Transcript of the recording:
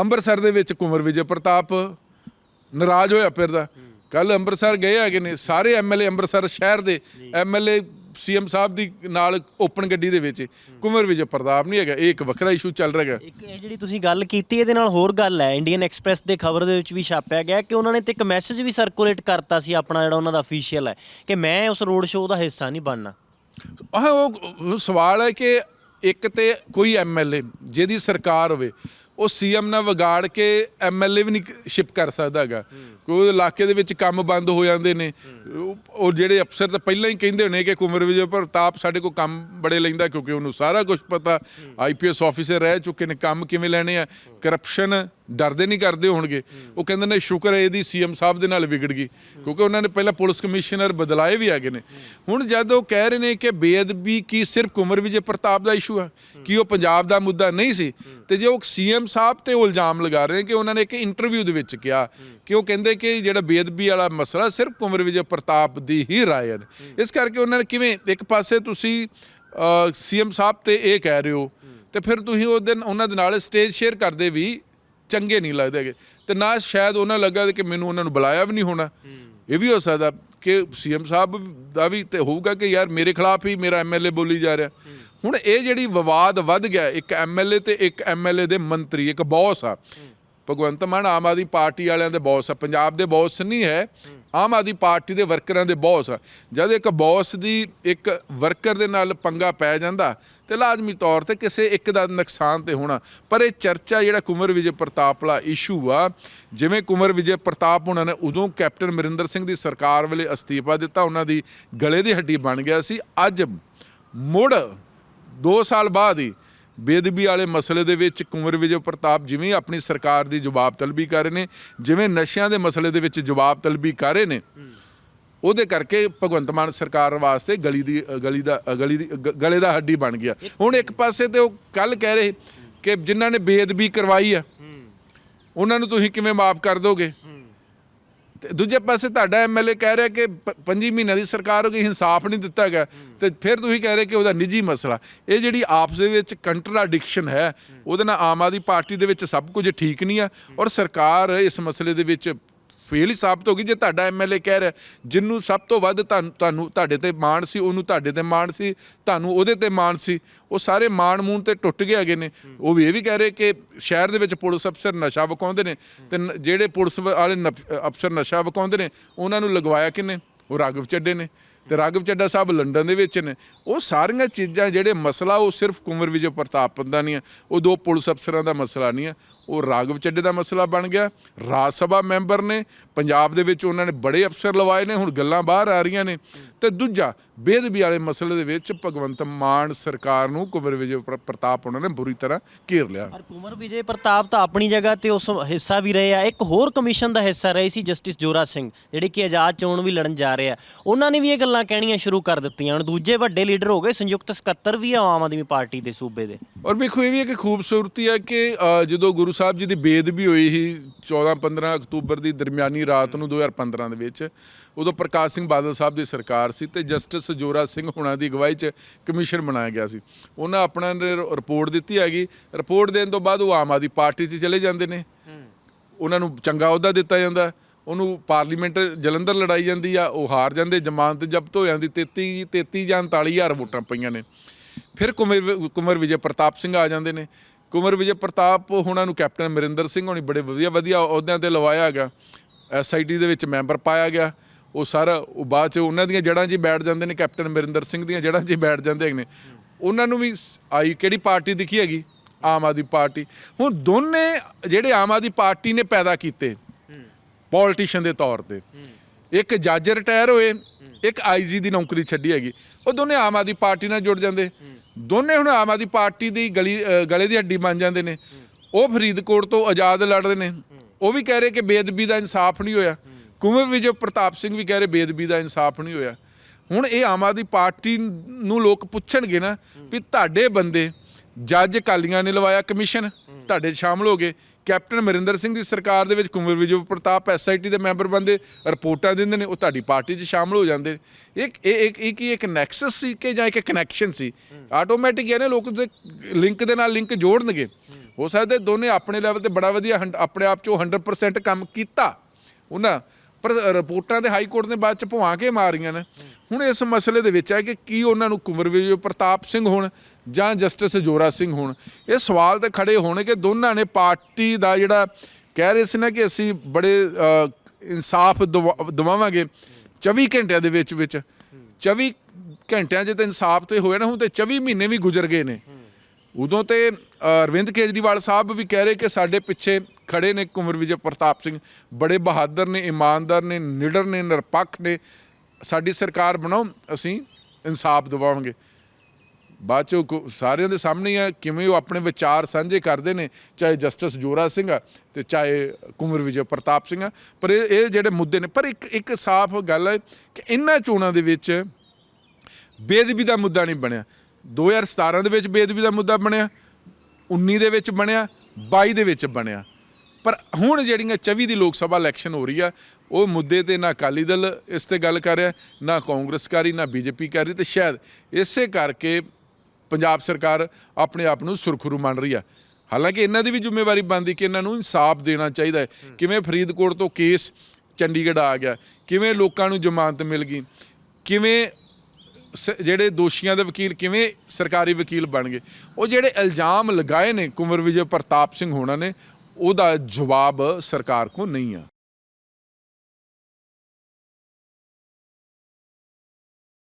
ਅੰਮ੍ਰਿਤਸਰ ਦੇ ਵਿੱਚ ਕੁੰਵਰ ਵਿਜੇ ਪ੍ਰਤਾਪ ਨਾਰਾਜ਼ ਹੋਇਆ ਫਿਰਦਾ ਕੱਲ ਅੰਮ੍ਰਿਤਸਰ ਗਏ ਹੈਗੇ ਨੇ ਸਾਰੇ ਐਮਐਲਏ ਅੰਮ੍ਰਿਤਸਰ ਸ਼ਹਿਰ ਦੇ ਐਮਐਲਏ ਸੀਐਮ ਸਾਹਿਬ ਦੀ ਨਾਲ ਓਪਨ ਗੱਡੀ ਦੇ ਵਿੱਚ। ਕੁੰਵਰ ਵਿਜੇ ਪ੍ਰਤਾਪ ਨਹੀਂ ਹੈਗਾ ਇਹ ਇੱਕ ਵੱਖਰਾ ਇਸ਼ੂ ਚੱਲ ਰਿਹਾ ਹੈਗਾ। ਇੱਕ ਇਹ ਜਿਹੜੀ ਤੁਸੀਂ ਗੱਲ ਕੀਤੀ ਇਹਦੇ ਨਾਲ ਹੋਰ ਗੱਲ ਹੈ। ਇੰਡੀਅਨ ਐਕਸਪ੍ਰੈਸ ਦੇ ਖਬਰ ਦੇ ਵਿੱਚ ਵੀ ਛਾਪਿਆ ਗਿਆ ਕਿ ਉਹਨਾਂ ਨੇ ਤੇ ਇੱਕ ਮੈਸੇਜ ਵੀ ਸਰਕੂਲੇਟ ਕਰਤਾ ਸੀ ਆਪਣਾ ਜਿਹੜਾ ਉਹਨਾਂ ਦਾ ਅਫੀਸ਼ੀਅਲ ਹੈ ਕਿ ਮੈਂ ਉਸ ਰੋਡ ਸ਼ੋਅ ਦਾ ਹਿੱਸਾ ਨਹੀਂ ਬਣਨਾ। ਆਹ ਉਹ ਉਹ ਸਵਾਲ ਹੈ ਕਿ ਇੱਕ ਤੇ ਕੋਈ ਐਮਐਲਏ ਜਿਹਦੀ ਸਰਕਾਰ ਹੋਵੇ ਉਹ ਸੀਐਮ ਨਾਲ ਵਿਗਾੜ ਕੇ ਐਮਐਲਏ ਵੀ ਨਹੀਂ ਸ਼ਿਪ ਕਰ ਸਕਦਾ ਹੈਗਾ। ਕੋਈ ਇਲਾਕੇ ਦੇ ਵਿੱਚ ਕੰਮ ਬੰਦ ਹੋ ਜਾਂਦੇ ਨੇ। ਉਹ- ਜਿਹੜੇ ਅਫਸਰ ਤਾਂ ਪਹਿਲਾਂ ਹੀ ਕਹਿੰਦੇ ਹੋਣੇ ਕਿ ਕੁਮਰ ਵਿਜੇ ਪ੍ਰਤਾਪ ਸਾਡੇ ਕੋਲ ਕੰਮ ਬੜੇ ਲੈਂਦਾ ਕਿਉਂਕਿ ਉਹਨੂੰ ਸਾਰਾ ਕੁਝ ਪਤਾ। ਆਈਪੀਐਸ ਆਫੀਸਰ ਰਹਿ ਚੁੱਕੇ ਨੇ। ਕੰਮ ਕਿਵੇਂ ਲੈਣੇ ਆ? ਕਰਪਸ਼ਨ ਡਰਦੇ ਨਹੀਂ ਕਰਦੇ ਹੋਣਗੇ। ਉਹ ਕਹਿੰਦੇ ਨੇ ਸ਼ੁਕਰ ਹੈ ਇਹਦੀ ਸੀਐਮ ਸਾਹਿਬ ਦੇ ਨਾਲ ਵਿਗੜ ਗਈ। ਕਿਉਂਕਿ ਉਹਨਾਂ ਨੇ ਪਹਿਲਾਂ ਪੁਲਿਸ ਕਮਿਸ਼ਨਰ ਬਦਲਾਏ ਵੀ ਹੈਗੇ ਨੇ। ਹੁਣ ਜਦ ਉਹ ਕਹਿ ਰਹੇ ਨੇ ਕਿ ਬੇਅਦਬੀ ਕੀ ਸਿਰਫ ਕੁਮਰ ਵਿਜੇ ਪ੍ਰਤਾਪ ਦਾ ਇਸ਼ੂ ਹੈ ਕਿ ਉਹ ਪੰਜਾਬ ਦਾ ਮੁੱਦਾ ਨਹੀਂ ਸੀ। ਤੇ ਜੇ ਉਹ ਸੀਐਮ ਸਾਹਿਬ ਤੇ ਉਹ ਇਲਜ਼ਾਮ ਲਗਾ ਰਹੇ ਨੇ ਕਿ ਉਹਨਾਂ ਨੇ ਇੱਕ ਇੰਟਰਵਿਊ ਦੇ ਵਿੱਚ ਕਿਹਾ ਕਿ ਉਹ ਕਹਿੰਦੇ ਕਿ ਜਿਹੜਾ ਬੇਅਦਬੀ ਵਾਲਾ ਮਸਲਾ ਸਿਰਫ ਕੁਮਰ ਵਿਜੇ ਪ੍ਰਤਾਪ ਦੀ ਹੀ ਰਾਏ ਹੈ ਇਸ ਕਰਕੇ ਉਹਨਾਂ ਨੇ ਕਿਵੇਂ ਇੱਕ ਪਾਸੇ ਤੁਸੀਂ ਸੀਐਮ ਸਾਹਿਬ ਤੇ ਇਹ ਕਹਿ ਰਹੇ ਹੋ, ਤੇ ਫਿਰ ਤੁਸੀਂ ਉਹ ਦਿਨ ਉਹਨਾਂ ਦੇ ਨਾਲ ਸਟੇਜ ਸ਼ੇਅਰ ਕਰਦੇ ਵੀ ਚੰਗੇ ਨਹੀਂ ਲੱਗਦੇ ਹੈਗੇ। ਤੇ ਨਾ ਸ਼ਾਇਦ ਉਹਨਾਂ ਲੱਗਾ ਕਿ ਮੈਨੂੰ ਉਹਨਾਂ ਨੂੰ ਬੁਲਾਇਆ ਵੀ ਨਹੀਂ ਹੋਣਾ। ਇਹ ਵੀ ਹੋ ਸਕਦਾ ਕਿ ਸੀਐਮ ਸਾਹਿਬ ਦਾ ਵੀ ਤੇ ਹੋਊਗਾ ਕਿ ਯਾਰ ਮੇਰੇ ਖਿਲਾਫ ਹੀ ਮੇਰਾ ਐਮਐਲਏ ਬੋਲੀ ਜਾ ਰਿਹਾ। ਹੁਣ ਇਹ ਜਿਹੜੀ ਵਿਵਾਦ ਵੱਧ ਗਿਆ, ਇੱਕ ਐਮਐਲਏ ਤੇ ਇੱਕ ਐਮਐਲਏ ਦੇ ਮੰਤਰੀ, ਇੱਕ ਬੌਸ ਆ। ਭਗਵੰਤ ਮਾਨ ਆਮ ਆਦਮੀ ਪਾਰਟੀ ਵਾਲਿਆਂ ਦੇ ਬੌਸ ਆ, ਪੰਜਾਬ ਦੇ ਬੌਸ ਨਹੀਂ ਹੈ। ਆਮ ਆਦਮੀ ਪਾਰਟੀ ਦੇ ਵਰਕਰਾਂ ਦੇ ਬੌਸ ਆ। ਜਦ ਇੱਕ ਬੌਸ ਦੀ ਇੱਕ ਵਰਕਰ ਦੇ ਨਾਲ ਪੰਗਾ ਪੈ ਜਾਂਦਾ, ਤੇ ਲਾਜ਼ਮੀ ਤੌਰ ਤੇ ਕਿਸੇ ਇੱਕ ਦਾ ਨੁਕਸਾਨ ਤੇ ਹੋਣਾ। ਪਰ ਇਹ ਚਰਚਾ ਜਿਹੜਾ ਕੁਮਰ ਵਿਜੇ ਪ੍ਰਤਾਪ ਵਾਲਾ ਇਸ਼ੂ ਆ, ਜਿਵੇਂ ਕੁਮਰ ਵਿਜੇ ਪ੍ਰਤਾਪ ਉਹਨਾਂ ਨੇ ਉਦੋਂ ਕੈਪਟਨ ਅਮਰਿੰਦਰ ਸਿੰਘ ਦੀ ਸਰਕਾਰ ਵੇਲੇ ਅਸਤੀਫਾ ਦਿੱਤਾ, ਉਹਨਾਂ ਦੀ ਗਲੇ ਦੀ ਹੱਡੀ ਬਣ ਗਿਆ ਸੀ। ਅੱਜ ਮੁੜ 2 ਸਾਲ ਬਾਅਦ ਹੀ ਬੇਦਬੀ ਵਾਲੇ ਮਸਲੇ ਦੇ ਵਿੱਚ ਕੁੰਵਰ ਵਿਜੇ ਪ੍ਰਤਾਪ ਜਿਵੇਂ ਆਪਣੀ ਸਰਕਾਰ ਦੀ ਜਵਾਬ ਤਲਬੀ ਕਰ ਰਹੇ ਨੇ, ਜਿਵੇਂ ਨਸ਼ਿਆਂ ਦੇ ਮਸਲੇ ਦੇ ਵਿੱਚ ਜਵਾਬ ਤਲਬੀ ਕਰ ਰਹੇ ਨੇ, ਉਹਦੇ ਕਰਕੇ ਭਗਵੰਤ ਮਾਨ ਸਰਕਾਰ ਵਾਸਤੇ ਗਲੀ ਦੀ, ਗਲੀ ਦਾ, ਗਲੀ ਦੀ, ਗ- ਗਲੇ ਦਾ ਹੱਡੀ ਬਣ ਗਿਆ। ਹੁਣ ਇੱਕ ਪਾਸੇ ਤੇ ਉਹ ਕੱਲ ਕਹਿ ਰਹੇ ਕਿ ਜਿਨ੍ਹਾਂ ਨੇ ਬੇਅਦਬੀ ਕਰਵਾਈ ਆ, ਉਹਨਾਂ ਨੂੰ ਤੁਸੀਂ ਕਿਵੇਂ ਮਾਫ ਕਰ ਦੋਗੇ? ਤੇ ਦੂਜੇ ਪਾਸੇ ਤੁਹਾਡਾ ਐਮਐਲਏ ਕਹਿ ਰਿਹਾ ਕਿ ਪ- ਪੰਜੀ ਮਹੀਨਿਆਂ ਦੀ ਸਰਕਾਰ ਹੋ ਗਈ ਇਨਸਾਫ ਨਹੀਂ ਦਿੱਤਾ ਗਿਆ। ਤੇ ਫਿਰ ਤੁਸੀਂ ਕਹਿ ਰਹੇ ਕਿ ਉਹਦਾ ਨਿੱਜੀ ਮਸਲਾ। ਇਹ ਜਿਹੜੀ ਆਪਸ ਦੇ ਵਿੱਚ ਕੰਟਰਾਡਿਕਸ਼ਨ ਹੈ, ਉਹਦੇ ਨਾਲ ਆਮ ਆਦਮੀ ਪਾਰਟੀ ਦੇ ਵਿੱਚ ਸਭ ਕੁਝ ਠੀਕ ਨਹੀਂ ਆ ਔਰ ਸਰਕਾਰ ਇਸ ਮਸਲੇ ਦੇ ਵਿੱਚ ਫੇਲ ਹੀ ਸਾਬਤ ਹੋ ਗਈ ਜੇ ਤੁਹਾਡਾ ਐਮਐਲਏ ਕਹਿ ਰਿਹਾ। ਜਿੰਨੂੰ ਸਭ ਤੋਂ ਵੱਧ ਤੁਹਾਨੂੰ ਤੁਹਾਨੂੰ, ਤੁਹਾਡੇ ਤੇ ਮਾਣ ਸੀ, ਉਹਨੂੰ ਤੁਹਾਡੇ ਤੇ ਮਾਣ ਸੀ, ਤੁਹਾਨੂੰ ਉਹਦੇ ਤੇ ਮਾਣ ਸੀ, ਉਹ ਸਾਰੇ ਮਾਣ ਮੂਣ ਤੇ ਟੁੱਟ ਗਏ ਹੈਗੇ ਨੇ। ਉਹ ਵੀ ਇਹ ਵੀ ਕਹਿ ਰਹੇ ਕਿ ਸ਼ਹਿਰ ਦੇ ਵਿੱਚ ਪੁਲਿਸ ਅਫਸਰ ਨਸ਼ਾ ਵਿਕਾਉਂਦੇ ਨੇ ਤੇ ਜਿਹੜੇ ਪੁਲਿਸ ਵਾਲੇ ਨਪ- ਅਫਸਰ ਨਸ਼ਾ ਵਿਕਾਉਂਦੇ ਨੇ, ਉਹਨਾਂ ਨੂੰ ਲਗਵਾਇਆ ਕਿੰਨੇ ਉਹ ਰਾਘਵ ਚੱਡੇ ਨੇ। ਤੇ ਰਾਘਵ ਚੱਡਾ ਸਾਹਿਬ ਲੰਡਨ ਦੇ ਵਿੱਚ ਨੇ। ਉਹ ਸਾਰੀਆਂ ਚੀਜ਼ਾਂ, ਜਿਹੜੇ ਮਸਲਾ, ਉਹ ਸਿਰਫ ਕੁੰਵਰ ਵਿਜੇ ਪ੍ਰਤਾਪ ਦਾ ਨਹੀਂ ਆ ਉਹ ਦੋ ਪੁਲਿਸ ਅਫਸਰਾਂ ਦਾ ਮਸਲਾ ਨਹੀਂ ਆ। ਉਹ ਰਾਘਵ ਚੱਡੇ ਦਾ ਮਸਲਾ ਬਣ ਗਿਆ। ਰਾਜ ਸਭਾ ਮੈਂਬਰ ਨੇ ਪੰਜਾਬ ਦੇ ਵਿੱਚ ਉਹਨਾਂ ਨੇ ਬੜੇ ਅਫਸਰ ਲਵਾਏ ਨੇ ਹੁਣ ਗੱਲਾਂ ਬਾਹਰ ਆ ਰਹੀਆਂ ਨੇ। ਤੇ ਦੂਜਾ ਬੇਦਬੀ ਵਾਲੇ ਮਸਲੇ ਦੇ ਵਿੱਚ ਭਗਵੰਤ ਮਾਨ ਸਰਕਾਰ ਨੂੰ ਕੁੰਵਰ ਵਿਜੇ ਪ੍ਰ- ਪ੍ਰਤਾਪ ਉਹਨਾਂ ਨੇ ਬੁਰੀ ਤਰ੍ਹਾਂ ਘੇਰ ਲਿਆ। ਪਰ ਕੁਮਰ ਵਿਜੇ ਪ੍ਰਤਾਪ ਤਾਂ ਆਪਣੀ ਜਗ੍ਹਾ ਤੇ ਉਸ ਹਿੱਸਾ ਵੀ ਰਹੇ ਆ। ਇੱਕ ਹੋਰ ਕਮਿਸ਼ਨ ਦਾ ਹਿੱਸਾ ਰਹੇ ਸੀ ਜਸਟਿਸ ਜੋਰਾ ਸਿੰਘ ਜਿਹੜੇ ਕਿ ਆਜ਼ਾਦ ਚੋਣ ਵੀ ਲੜਨ ਜਾ ਰਹੇ ਆ। ਉਹਨਾਂ ਨੇ ਵੀ ਇਹ ਗੱਲਾਂ ਕਹਿਣੀਆਂ ਸ਼ੁਰੂ ਕਰ ਦਿੱਤੀਆਂ। ਹੁਣ ਦੂਜੇ ਵੱਡੇ ਲੀਡਰ ਹੋ ਗਏ ਸੰਯੁਕਤ ਸਕੱਤਰ ਵੀ ਆ ਆਮ ਆਦਮੀ ਪਾਰਟੀ ਦੇ ਸੂਬੇ ਦੇ। ਔਰ ਵੇਖੋ ਇਹ ਵੀ ਇੱਕ ਖੂਬਸੂਰਤੀ ਹੈ ਕਿ ਜਦੋਂ ਗੁਰੂ ਸਾਹਿਬ ਜੀ ਦੀ ਬੇਦਬੀ ਹੋਈ ਸੀ 14-15 ਅਕਤੂਬਰ ਦੀ ਦਰਮਿਆਨੀ ਰਾਤ ਨੂੰ 2015 ਦੇ ਵਿੱਚ, ਉਦੋਂ ਪ੍ਰਕਾਸ਼ ਸਿੰਘ ਬਾਦਲ ਸਾਹਿਬ ਦੀ ਸਰਕਾਰ ਸੀ ਤੇ ਜਸਟਿਸ ਜੋਰਾ ਸਿੰਘ ਹੁਣਾਂ ਦੀ ਅਗਵਾਈ 'ਚ ਕਮਿਸ਼ਨ ਬਣਾਇਆ ਗਿਆ ਸੀ। ਉਹਨਾਂ ਆਪਣਾ ਰਿਪੋਰਟ ਦਿੱਤੀ ਹੈਗੀ। ਰਿਪੋਰਟ ਦੇਣ ਤੋਂ ਬਾਅਦ ਉਹ ਆਮ ਆਦਮੀ ਪਾਰਟੀ 'ਚ ਚਲੇ ਜਾਂਦੇ ਨੇ। ਉਹਨਾਂ ਨੂੰ ਚੰਗਾ ਅਹੁਦਾ ਦਿੱਤਾ ਜਾਂਦਾ। ਉਹਨੂੰ ਪਾਰਲੀਮੈਂਟ ਜਲੰਧਰ ਲੜਾਈ ਜਾਂਦੀ ਆ, ਉਹ ਹਾਰ ਜਾਂਦੇ, ਜ਼ਮਾਨਤ ਜ਼ਬਤ ਹੋ ਜਾਂਦੀ 33 33 ਜਾਂ 39000 ਵੋਟਾਂ ਪਈਆਂ ਨੇ। ਫਿਰ ਕੁਮਰ ਕੁਮਰ ਵਿਜੇ ਪ੍ਰਤਾਪ ਸਿੰਘ ਆ ਜਾਂਦੇ ਨੇ। ਕੁਮਰ ਵਿਜੇ ਪ੍ਰਤਾਪ ਹੁਣਾਂ ਨੂੰ ਕੈਪਟਨ ਅਮਰਿੰਦਰ ਸਿੰਘ ਹੋਣੀ ਬੜੇ ਵਧੀਆ ਵਧੀਆ ਅਹੁਦਿਆਂ ਤੇ ਲਵਾਇਆ ਹੈਗਾ ਐਸਆਈਟੀ ਦੇ ਵਿੱਚ ਮੈਂਬਰ ਪਾਇਆ ਗਿਆ। ਉਹ ਸਾਰਾ, ਉਹ ਬਾਅਦ ਚ ਉਹਨਾਂ ਦੀਆਂ ਜੜ੍ਹਾਂ 'ਚ ਹੀ ਬੈਠ ਜਾਂਦੇ ਨੇ, ਕੈਪਟਨ ਅਮਰਿੰਦਰ ਸਿੰਘ ਦੀਆਂ ਜੜ੍ਹਾਂ 'ਚ ਹੀ ਬੈਠ ਜਾਂਦੇ ਹੈਗੇ ਨੇ। ਉਹਨਾਂ ਨੂੰ ਵੀ ਆਈ ਕਿਹੜੀ ਪਾਰਟੀ ਦਿਖੀ ਹੈਗੀ? ਆਮ ਆਦਮੀ ਪਾਰਟੀ। ਹੁਣ ਦੋਨੇ ਜਿਹੜੇ ਆਮ ਆਦਮੀ ਪਾਰਟੀ ਨੇ ਪੈਦਾ ਕੀਤੇ, ਪੋਲੀਟੀਸ਼ੀਅਨ ਦੇ ਤੌਰ ਤੇ। ਇੱਕ ਜੱਜ ਰਿਟਾਇਰ ਹੋਏ, ਇੱਕ ਆਈਜੀ ਦੀ ਨੌਕਰੀ ਛੱਡੀ ਹੈਗੀ। ਉਹ ਦੋਨੇ ਆਮ ਆਦਮੀ ਪਾਰਟੀ ਨਾਲ ਜੁੜ ਜਾਂਦੇ। ਦੋਨੇ ਹੁਣ ਆਮ ਆਦਮੀ ਪਾਰਟੀ ਦੀ ਗਲੀ ਗਲੇ ਦੀ ਹੱਡੀ ਬਣ ਜਾਂਦੇ ਨੇ। ਉਹ ਫਰੀਦਕੋਟ ਤੋਂ ਆਜ਼ਾਦ ਲੜਦੇ ਨੇ। ਉਹ ਵੀ ਕਹਿ ਰਹੇ ਕਿ ਬੇਅਦਬੀ ਦਾ ਇਨਸਾਫ ਨਹੀਂ ਹੋਇਆ। ਕੁੰਵਰ ਵਿਜੇ ਪ੍ਰਤਾਪ ਸਿੰਘ ਵੀ ਕਹਿ ਰਹੇ ਬੇਅਦਬੀ ਦਾ ਇਨਸਾਫ ਨਹੀਂ ਹੋਇਆ। ਹੁਣ ਇਹ ਆਮ ਆਦਮੀ ਪਾਰਟੀ ਨੂੰ ਲੋਕ ਪੁੱਛਣਗੇ ਨਾ ਵੀ ਤੁਹਾਡੇ ਬੰਦੇ ਜੱਜ ਕਾਲੀਆਂ ਨੇ ਲਵਾਇਆ ਕਮਿਸ਼ਨ। ਤੁਹਾਡੇ 'ਚ ਸ਼ਾਮਲ ਹੋ ਗਏ। ਕੈਪਟਨ ਅਮਰਿੰਦਰ ਸਿੰਘ ਦੀ ਸਰਕਾਰ ਦੇ ਵਿੱਚ ਕੁੰਵਰ ਵਿਜੇ ਪ੍ਰਤਾਪ ਐਸਆਈਟੀ ਦੇ ਮੈਂਬਰ ਬੰਦੇ ਰਿਪੋਰਟਾਂ ਦਿੰਦੇ ਨੇ, ਉਹ ਤੁਹਾਡੀ ਪਾਰਟੀ 'ਚ ਸ਼ਾਮਲ ਹੋ ਜਾਂਦੇ ਨੇ। ਇੱਕ, ਇਹ ਇੱਕ ਇਹ ਕੀ ਇੱਕ ਨੈਕਸਸ ਸੀ ਕਿ ਜਾਂ ਇੱਕ ਕਨੈਕਸ਼ਨ ਸੀ? ਆਟੋਮੈਟਿਕ ਇਹਨੇ ਲੋਕ ਦੇ ਲਿੰਕ ਦੇ ਨਾਲ ਲਿੰਕ ਜੋੜਨਗੇ। ਹੋ ਸਕਦਾ ਦੋਨੇ ਆਪਣੇ ਲੈਵਲ ਤੇ ਬੜਾ ਵਧੀਆ ਹੰਡ- ਆਪਣੇ ਆਪ ਚੋਂ 100% ਕੰਮ ਕੀਤਾ। ਉਹਨਾਂ ਪਰ ਰਿਪੋਰਟਾਂ ਦੇ ਹਾਈ ਕੋਰਟ ਨੇ ਬਾਅਦ ਚ ਭੁਆ ਕੇ ਮਾਰੀਆਂ ਨੇ। ਹੁਣ ਇਸ ਮਸਲੇ ਦੇ ਵਿੱਚ ਹੈ ਕਿ ਕੀ ਉਹਨਾਂ ਨੂੰ ਕੁੰਵਰ ਪ੍ਰਤਾਪ ਸਿੰਘ ਹੋਣ ਜਾਂ ਜਸਟਿਸ ਜੋਰਾ ਸਿੰਘ ਹੋਣ। ਇਹ ਸਵਾਲ ਤੇ ਖੜੇ ਹੋਣੇ ਕਿ ਦੋਨਾਂ ਨੇ ਪਾਰਟੀ ਦਾ ਜਿਹੜਾ ਕਹਿ ਰਹੇ ਸੀ ਨਾ ਕਿ ਅਸੀਂ ਬੜੇ ਇਨਸਾਫ ਦਵਾ- ਦਿਵਾਵਾਂਗੇ 24 ਘੰਟਿਆਂ ਦੇ ਵਿੱਚ ਵਿੱਚ। 24 ਘੰਟਿਆਂ 'ਚ ਤਾਂ ਇਨਸਾਫ ਤੇ ਹੋਇਆ ਨਾ, ਹੁਣ ਤੇ 24 ਮਹੀਨੇ ਵੀ ਗੁਜ਼ਰ ਗਏ ਨੇ। ਉਦੋਂ ਤੇ ਅਰਵਿੰਦ ਕੇਜਰੀਵਾਲ ਸਾਹਿਬ ਵੀ ਕਹਿ ਰਹੇ ਕਿ ਸਾਡੇ ਪਿੱਛੇ ਖੜੇ ਨੇ ਕੁੰਵਰ ਵਿਜੇ ਪ੍ਰਤਾਪ ਸਿੰਘ। ਬੜੇ ਬਹਾਦਰ ਨੇ, ਇਮਾਨਦਾਰ ਨੇ, ਨਿਡਰ ਨੇ, ਨਿਰਪੱਖ ਨੇ। ਸਾਡੀ ਸਰਕਾਰ ਬਣਾਓ, ਅਸੀਂ ਇਨਸਾਫ ਦਿਵਾਵਾਂਗੇ। ਬਾਅਦ ਚੋਂ ਸਾਰਿਆਂ ਦੇ ਸਾਹਮਣੇ ਆ, ਕਿਵੇਂ ਉਹ ਆਪਣੇ ਵਿਚਾਰ ਸਾਂਝੇ ਕਰਦੇ ਨੇ, ਚਾਹੇ ਜਸਟਿਸ ਜੋਰਾ ਸਿੰਘ ਆ ਤੇ ਚਾਹੇ ਕੁੰਵਰ ਵਿਜੇ ਪ੍ਰਤਾਪ ਸਿੰਘ ਆ। ਪਰ ਇਹ ਇਹ ਜਿਹੜੇ ਮੁੱਦੇ ਨੇ, ਪਰ ਇੱਕ ਇੱਕ ਸਾਫ਼ ਗੱਲ ਹੈ ਕਿ ਇਹਨਾਂ ਚੋਣਾਂ ਦੇ ਵਿੱਚ ਬੇਦਬੀ ਦਾ ਮੁੱਦਾ ਨਹੀਂ ਬਣਿਆ। 2017 ਦੇ ਵਿੱਚ ਬੇਦਬੀ ਦਾ ਮੁੱਦਾ ਬਣਿਆ। 19 ਦੇ ਵਿੱਚ ਬਣਿਆ 22 ਦੇ ਵਿੱਚ ਬਣਿਆ। ਪਰ ਹੁਣ ਜਿਹੜੀਆਂ 24 ਦੀ ਲੋਕ ਸਭਾ ਇਲੈਕਸ਼ਨ ਹੋ ਰਹੀ ਆ ਉਹ ਮੁੱਦੇ ਤੇ ਨਾ ਅਕਾਲੀ ਦਲ ਇਸ ਤੇ ਗੱਲ ਕਰ ਰਿਹਾ ਨਾ ਕਾਂਗਰਸ ਕਰ ਰਹੀ ਨਾ ਬੀਜੇਪੀ ਕਰ ਰਹੀ ਤੇ ਸ਼ਾਇਦ ਇਸੇ ਕਰਕੇ ਪੰਜਾਬ ਸਰਕਾਰ ਆਪਣੇ ਆਪ ਨੂੰ ਸੁਰਖਰੂ ਮੰਨ ਰਹੀ ਆ। ਹਾਲਾਂਕਿ ਇਹਨਾਂ ਦੀ ਵੀ ਜ਼ਿੰਮੇਵਾਰੀ ਬਣਦੀ ਕਿ ਇਹਨਾਂ ਨੂੰ ਇਨਸਾਫ ਦੇਣਾ ਚਾਹੀਦਾ ਹੈ। ਕਿਵੇਂ ਫਰੀਦਕੋਟ ਤੋਂ ਕੇਸ ਚੰਡੀਗੜ੍ਹ ਆ ਗਿਆ ਕਿਵੇਂ ਲੋਕਾਂ ਨੂੰ ਜ਼ਮਾਨਤ ਮਿਲ ਗਈ ਕਿਵੇਂ ਸ- ਜਿਹੜੇ ਦੋਸ਼ੀਆਂ ਦੇ ਵਕੀਲ ਕਿਵੇਂ ਸਰਕਾਰੀ ਵਕੀਲ ਬਣ ਗਏ ਉਹ ਜਿਹੜੇ ਇਲਜ਼ਾਮ ਲਗਾਏ ਨੇ ਕੁੰਵਰ ਵਿਜੇ ਪ੍ਰਤਾਪ ਸਿੰਘ ਹੋਣਾ ਨੇ, ਉਹਦਾ ਜਵਾਬ ਸਰਕਾਰ ਕੋ ਨਹੀਂ ਆ।